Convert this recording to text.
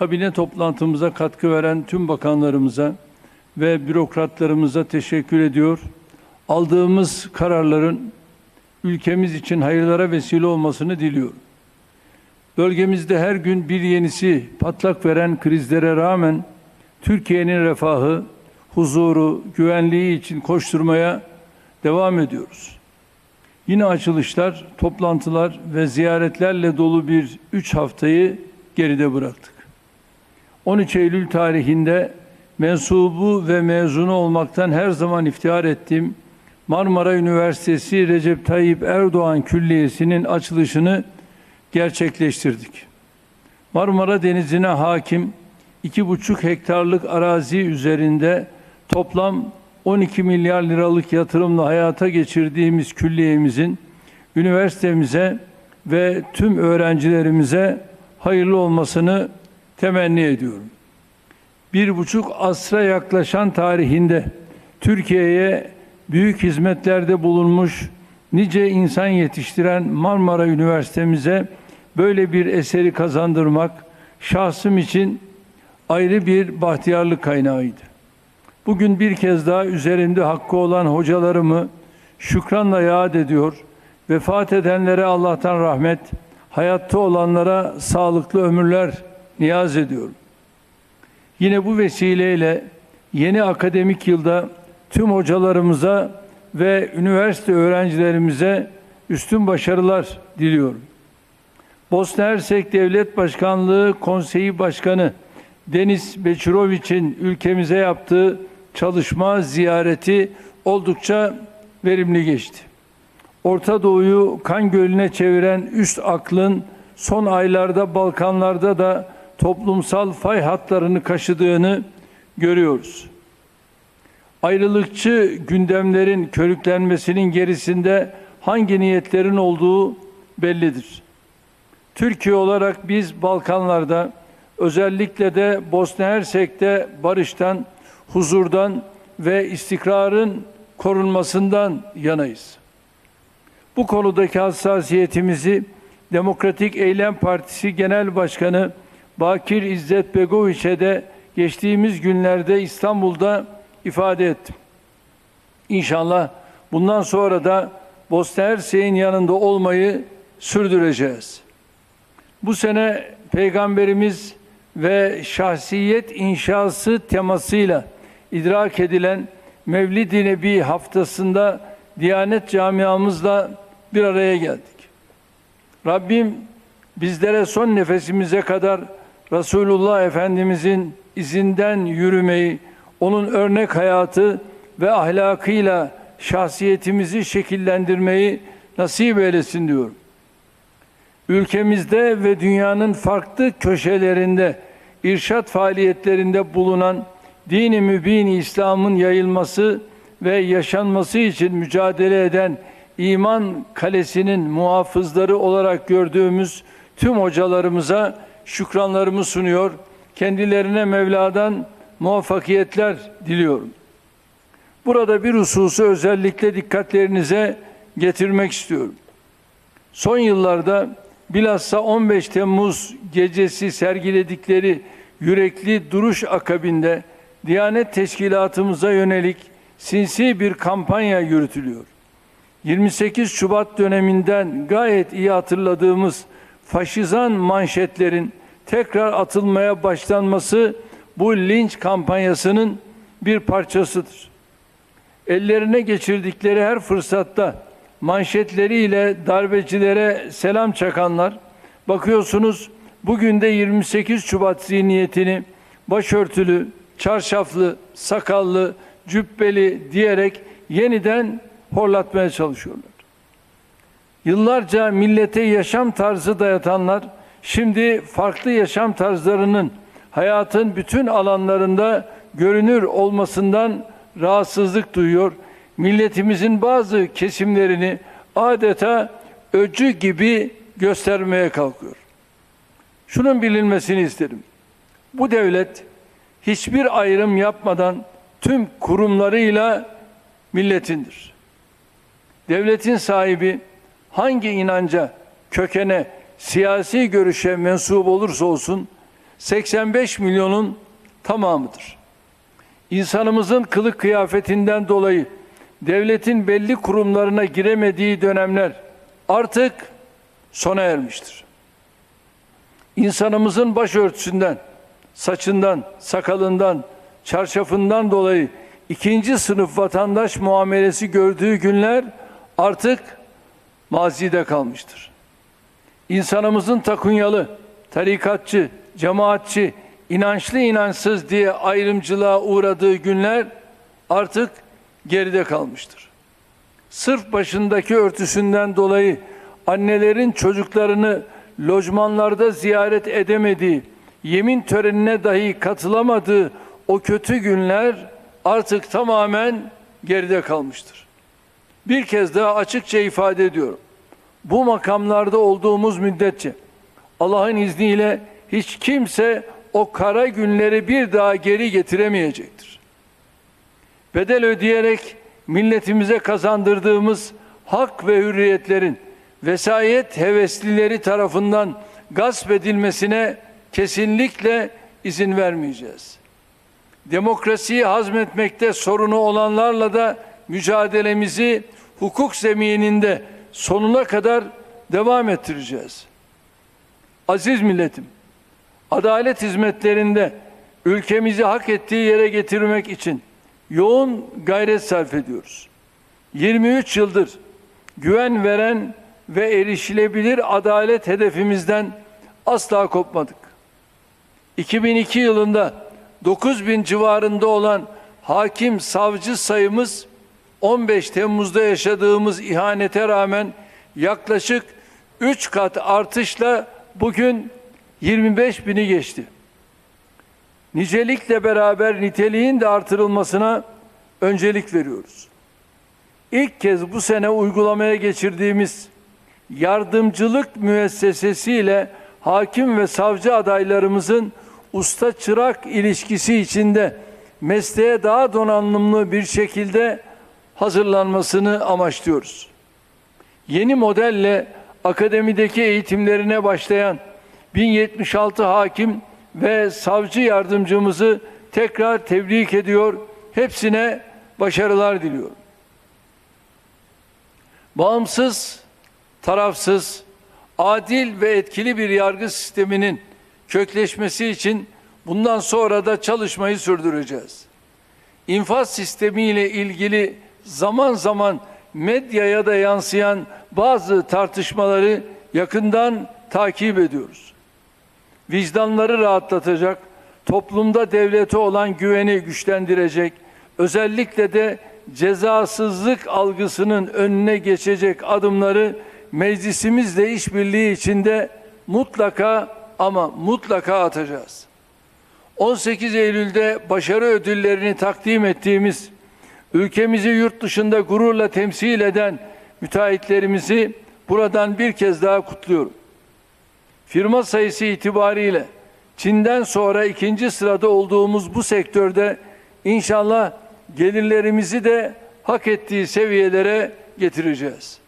kabine toplantımıza katkı veren tüm bakanlarımıza ve bürokratlarımıza teşekkür ediyor. Aldığımız kararların ülkemiz için hayırlara vesile olmasını diliyorum. Bölgemizde her gün bir yenisi patlak veren krizlere rağmen Türkiye'nin refahı, huzuru, güvenliği için koşturmaya devam ediyoruz. Yine açılışlar, toplantılar ve ziyaretlerle dolu bir üç haftayı geride bıraktık. 13 Eylül tarihinde mensubu ve mezunu olmaktan her zaman iftihar ettiğim Marmara Üniversitesi Recep Tayyip Erdoğan Külliyesi'nin açılışını gerçekleştirdik. Marmara Denizi'ne hakim 2,5 hektarlık arazi üzerinde toplam 12 milyar liralık yatırımla hayata geçirdiğimiz külliyemizin üniversitemize ve tüm öğrencilerimize hayırlı olmasını temenni ediyorum. Bir buçuk asra yaklaşan tarihinde Türkiye'ye büyük hizmetlerde bulunmuş nice insan yetiştiren Marmara Üniversitemize böyle bir eseri kazandırmak şahsım için ayrı bir bahtiyarlık kaynağıydı. Bugün bir kez daha üzerimde hakkı olan hocalarımı şükranla yad ediyor. Vefat edenlere Allah'tan rahmet, hayatta olanlara sağlıklı ömürler niyaz ediyorum. Yine bu vesileyle yeni akademik yılda tüm hocalarımıza ve üniversite öğrencilerimize üstün başarılar diliyorum. Bosna Hersek Devlet Başkanlığı Konseyi Başkanı Deniz Beçuroviç'in ülkemize yaptığı çalışma ziyareti oldukça verimli geçti. Orta Doğu'yu kan gölüne çeviren üst aklın son aylarda Balkanlarda da toplumsal fay hatlarını kaşıdığını görüyoruz. Ayrılıkçı gündemlerin körüklenmesinin gerisinde hangi niyetlerin olduğu bellidir. Türkiye olarak biz Balkanlarda özellikle de Bosna Hersek'te barıştan, huzurdan ve istikrarın korunmasından yanayız. Bu konudaki hassasiyetimizi Demokratik Eylem Partisi Genel Başkanı Bakir İzzet Begoviç'e de geçtiğimiz günlerde İstanbul'da ifade ettim. İnşallah bundan sonra da Bosna Hersek'in yanında olmayı sürdüreceğiz. Bu sene Peygamberimiz ve şahsiyet inşası temasıyla idrak edilen Mevlid-i Nebi haftasında Diyanet camiamızla bir araya geldik. Rabbim bizlere son nefesimize kadar Resulullah Efendimizin izinden yürümeyi, onun örnek hayatı ve ahlakıyla şahsiyetimizi şekillendirmeyi nasip eylesin diyorum. Ülkemizde ve dünyanın farklı köşelerinde irşat faaliyetlerinde bulunan dini mübin İslam'ın yayılması ve yaşanması için mücadele eden iman kalesinin muhafızları olarak gördüğümüz tüm hocalarımıza şükranlarımı sunuyor. Kendilerine Mevla'dan muvaffakiyetler diliyorum. Burada bir hususu özellikle dikkatlerinize getirmek istiyorum. Son yıllarda bilhassa 15 Temmuz gecesi sergiledikleri yürekli duruş akabinde Diyanet Teşkilatımıza yönelik sinsi bir kampanya yürütülüyor. 28 Şubat döneminden gayet iyi hatırladığımız faşizan manşetlerin tekrar atılmaya başlanması bu linç kampanyasının bir parçasıdır. Ellerine geçirdikleri her fırsatta manşetleriyle darbecilere selam çakanlar bakıyorsunuz bugün de 28 Şubat zihniyetini başörtülü, çarşaflı, sakallı, cübbeli diyerek yeniden horlatmaya çalışıyorlar. Yıllarca millete yaşam tarzı dayatanlar şimdi farklı yaşam tarzlarının hayatın bütün alanlarında görünür olmasından rahatsızlık duyuyor. Milletimizin bazı kesimlerini adeta öcü gibi göstermeye kalkıyor. Şunun bilinmesini isterim. Bu devlet hiçbir ayrım yapmadan tüm kurumlarıyla milletindir. Devletin sahibi hangi inanca, kökene, siyasi görüşe mensup olursa olsun 85 milyonun tamamıdır. İnsanımızın kılık kıyafetinden dolayı devletin belli kurumlarına giremediği dönemler artık sona ermiştir. İnsanımızın başörtüsünden, saçından, sakalından, çarşafından dolayı ikinci sınıf vatandaş muamelesi gördüğü günler artık mazide kalmıştır. İnsanımızın takunyalı, tarikatçı, cemaatçi, inançlı inançsız diye ayrımcılığa uğradığı günler artık geride kalmıştır. Sırf başındaki örtüsünden dolayı annelerin çocuklarını lojmanlarda ziyaret edemediği, yemin törenine dahi katılamadığı o kötü günler artık tamamen geride kalmıştır. Bir kez daha açıkça ifade ediyorum. Bu makamlarda olduğumuz müddetçe Allah'ın izniyle hiç kimse o kara günleri bir daha geri getiremeyecektir. Bedel ödeyerek milletimize kazandırdığımız hak ve hürriyetlerin vesayet heveslileri tarafından gasp edilmesine kesinlikle izin vermeyeceğiz. Demokrasiyi hazmetmekte sorunu olanlarla da mücadelemizi hukuk zemininde sonuna kadar devam ettireceğiz. Aziz milletim, adalet hizmetlerinde ülkemizi hak ettiği yere getirmek için yoğun gayret sarf ediyoruz. 23 yıldır güven veren ve erişilebilir adalet hedefimizden asla kopmadık. 2002 yılında 9 bin civarında olan hakim savcı sayımız 15 Temmuz'da yaşadığımız ihanete rağmen yaklaşık 3 kat artışla bugün 25 bini geçti. Nicelikle beraber niteliğin de artırılmasına öncelik veriyoruz. İlk kez bu sene uygulamaya geçirdiğimiz yardımcılık müessesesiyle hakim ve savcı adaylarımızın usta çırak ilişkisi içinde mesleğe daha donanımlı bir şekilde hazırlanmasını amaçlıyoruz. Yeni modelle akademideki eğitimlerine başlayan 1076 hakim ve savcı yardımcımızı tekrar tebrik ediyor. Hepsine başarılar diliyorum. Bağımsız, tarafsız, adil ve etkili bir yargı sisteminin kökleşmesi için bundan sonra da çalışmayı sürdüreceğiz. İnfaz sistemi ile ilgili zaman zaman medyaya da yansıyan bazı tartışmaları yakından takip ediyoruz. Vicdanları rahatlatacak, toplumda devlete olan güveni güçlendirecek, özellikle de cezasızlık algısının önüne geçecek adımları meclisimizle işbirliği içinde mutlaka ama mutlaka atacağız. 18 Eylül'de başarı ödüllerini takdim ettiğimiz ülkemizi yurt dışında gururla temsil eden müteahhitlerimizi buradan bir kez daha kutluyorum. Firma sayısı itibariyle Çin'den sonra ikinci sırada olduğumuz bu sektörde inşallah gelirlerimizi de hak ettiği seviyelere getireceğiz.